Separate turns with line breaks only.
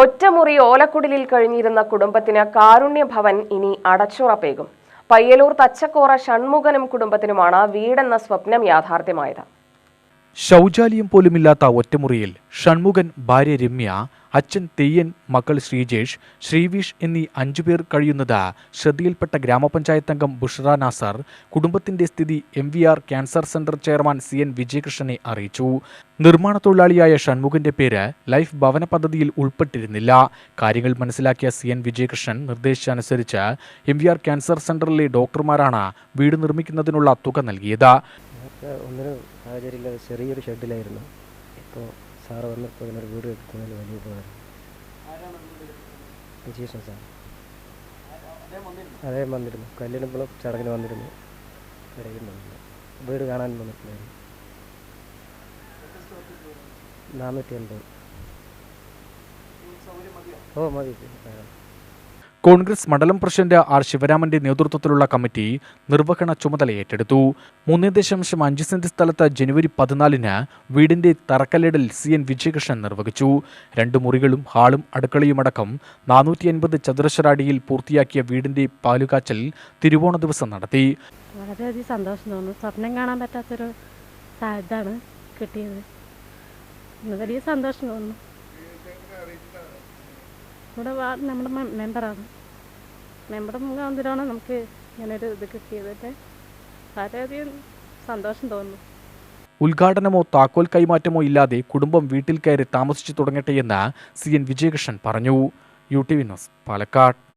ഒറ്റമുറി ഓലക്കുടിലിൽ കഴിഞ്ഞിരുന്ന കുടുംബത്തിന് കാരുണ്യ ഭവൻ ഇനി അടച്ചുറപ്പേകും. പയ്യലൂർ തച്ചക്കോറ ഷൺമുഖനും കുടുംബത്തിനുമാണ് വീടെന്ന സ്വപ്നം യാഥാർത്ഥ്യമായത്.
ശൗചാലയം പോലുമില്ലാത്ത ഒറ്റമുറിയിൽ ഷൺമുഖൻ ഭാര്യ രമ്യ അച്ഛൻ തെയ്യൻ മക്കൾ ശ്രീജേഷ് ശ്രീവീഷ് എന്നീ അഞ്ചുപേർ കഴിയുന്നത് ശ്രദ്ധയിൽപ്പെട്ട ഗ്രാമപഞ്ചായത്ത് അംഗം ബുഷ്ര നാസർ കുടുംബത്തിന്റെ സ്ഥിതി M V R cancer centre chairman C N വിജയകൃഷ്ണനെ അറിയിച്ചു. നിർമ്മാണ തൊഴിലാളിയായ ഷൺമുഖന്റെ പേര് ലൈഫ് ഭവന പദ്ധതിയിൽ ഉൾപ്പെട്ടിരുന്നില്ല. കാര്യങ്ങൾ മനസ്സിലാക്കിയ സി എൻ വിജയകൃഷ്ണൻ നിർദ്ദേശിച്ചനുസരിച്ച് എം വി ആർ ക്യാൻസർ സെന്ററിലെ ഡോക്ടർമാരാണ് വീട് നിർമ്മിക്കുന്നതിനുള്ള തുക നൽകിയത്.
ഒന്നിനും സാഹചര്യമില്ലാതെ ചെറിയൊരു ഷെഡിലായിരുന്നു. ഇപ്പോൾ സാറ് വന്നപ്പോൾ ഇതിനൊരു വീട് എടുത്തതിൽ വലിയ ഉപകാരം. വിജീഷൻ സാർ. അതേ വന്നിരുന്നു? കല്ലിടുമ്പോഴും ചടങ്ങിന് വന്നിരുന്നു. വന്നിരുന്നു വീട് കാണാൻ വന്നിട്ടുണ്ടായിരുന്നു. നാനൂറ്റി അൻപത്. ഓ മതി.
കോൺഗ്രസ് മണ്ഡലം പ്രസിഡന്റ് ആർ ശിവരാമന്റെ നേതൃത്വത്തിലുള്ള കമ്മിറ്റി നിർവഹണ ചുമതല ഏറ്റെടുത്തു. മൂന്ന് ദശാംശം അഞ്ച് സെന്റ് സ്ഥലത്ത് ജനുവരി പതിനാലിന് വീടിന്റെ തറക്കല്ലിടൽ സി എൻ വിജയകൃഷ്ണൻ നിർവഹിച്ചു. രണ്ട് മുറികളും ഹാളും അടുക്കളയുമടക്കം നാനൂറ്റി അൻപത് ചതുരശ്ര അടിയിൽ പൂർത്തിയാക്കിയ വീടിന്റെ പാലുകാച്ചൽ തിരുവോണ ദിവസം നടത്തി.
വളരെയധികം സന്തോഷം തോന്നുന്നു. സ്വപ്നം കാണാൻ പറ്റാത്തൊരു സാധ്യതയാണ് കിട്ടിയത്. വലിയ സന്തോഷം തോന്നുന്നു. ഇവിടെ വാർഡ് നമ്മുടെ മെമ്പറാണ്. മെമ്പർ മുഖാന്തരമാണ് നമുക്ക് ഇങ്ങനൊരു ഇത് കിട്ടിയത്. വളരെയധികം സന്തോഷം തോന്നുന്നു.
ഉദ്ഘാടനമോ താക്കോൽ കൈമാറ്റമോ ഇല്ലാതെ കുടുംബം വീട്ടിൽ കയറി താമസിച്ചു തുടങ്ങട്ടെയെന്ന് സി എൻ വിജയകൃഷ്ണൻ പറഞ്ഞു. U T V news Palakkad.